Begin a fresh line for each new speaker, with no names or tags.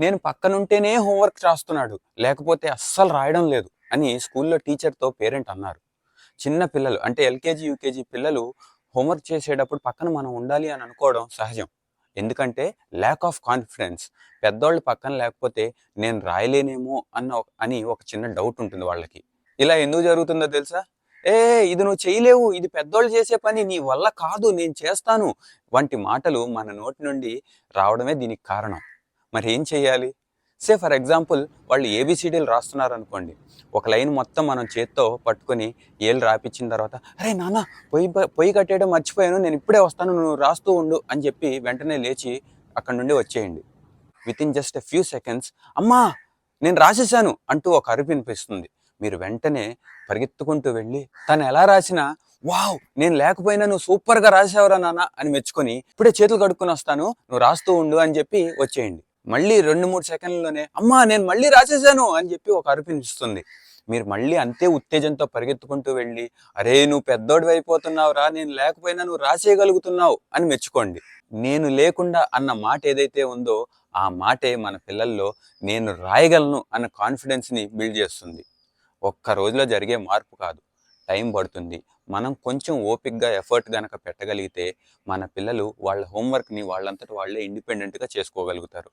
నేను పక్కనుంటేనే హోంవర్క్ రాస్తున్నాడు. లేకపోతే అస్సలు రాయడం లేదు అని స్కూల్లో టీచర్తో పేరెంట్ అన్నారు. చిన్న పిల్లలు అంటే ఎల్కేజీ యూకేజీ పిల్లలు హోంవర్క్ చేసేటప్పుడు పక్కన మనం ఉండాలి అని అనుకోవడం సహజం. ఎందుకంటే ల్యాక్ ఆఫ్ కాన్ఫిడెన్స్ పెద్దోళ్ళు పక్కన లేకపోతే నేను రాయలేనేమో అన్న అని ఒక చిన్న డౌట్ ఉంటుంది వాళ్ళకి. ఇలా ఎందుకు జరుగుతుందో తెలుసా? ఏ ఇది నువ్వు చేయలేవు ఇది పెద్దోళ్ళు చేసే పని నీ వల్ల కాదు నేను చేస్తాను. వంటి మాటలు మన నోటి నుండి రావడమే దీనికి కారణం. మరి ఏం చేయాలి? సే ఫర్ ఎగ్జాంపుల్ వాళ్ళు ఏబిసిడీలు రాస్తున్నారు అనుకోండి ఒక లైన్ మొత్తం మనం చేత్తో పట్టుకొని ఏళ్ళు రాపించిన తర్వాత అరే నాన్న పొయ్యి పొయ్యి కట్టేయడం మర్చిపోయాను నేను ఇప్పుడే వస్తాను నువ్వు రాస్తూ ఉండు అని చెప్పి వెంటనే లేచి అక్కడి నుండి వచ్చేయండి. With in just a few seconds అమ్మా నేను రాసేసాను అంటూ ఒక అరుపు వినిపిస్తుంది. మీరు వెంటనే పరిగెత్తుకుంటూ వెళ్ళి తను ఎలా రాసినా వావ్ నేను లేకపోయినా నువ్వు సూపర్గా రాసావురా నాన్న అని మెచ్చుకొని ఇప్పుడే చేతులు కడుక్కుని వస్తాను నువ్వు రాస్తూ ఉండు అని చెప్పి వచ్చేయండి. మళ్ళీ రెండు మూడు సెకండ్లలోనే అమ్మా నేను మళ్ళీ రాసేసాను అని చెప్పి ఒక అరుపు మీరు మళ్ళీ అంతే ఉత్తేజంతో పరిగెత్తుకుంటూ వెళ్ళి అరే నువ్వు పెద్దోడివి అయిపోతున్నావురా నేను లేకపోయినా నువ్వు రాసేయగలుగుతున్నావు అని మెచ్చుకోండి. నేను లేకుండా అన్న మాట ఏదైతే ఉందో ఆ మాటే మన పిల్లల్లో నేను రాయగలను అన్న కాన్ఫిడెన్స్ని బిల్డ్ చేస్తుంది. ఒక్క రోజులో జరిగే మార్పు కాదు. టైం పడుతుంది. మనం కొంచెం ఓపిక్గా ఎఫర్ట్ గనక పెట్టగలిగితే మన పిల్లలు వాళ్ళ హోంవర్క్ని వాళ్ళంతట వాళ్ళే ఇండిపెండెంట్గా చేసుకోగలుగుతారు.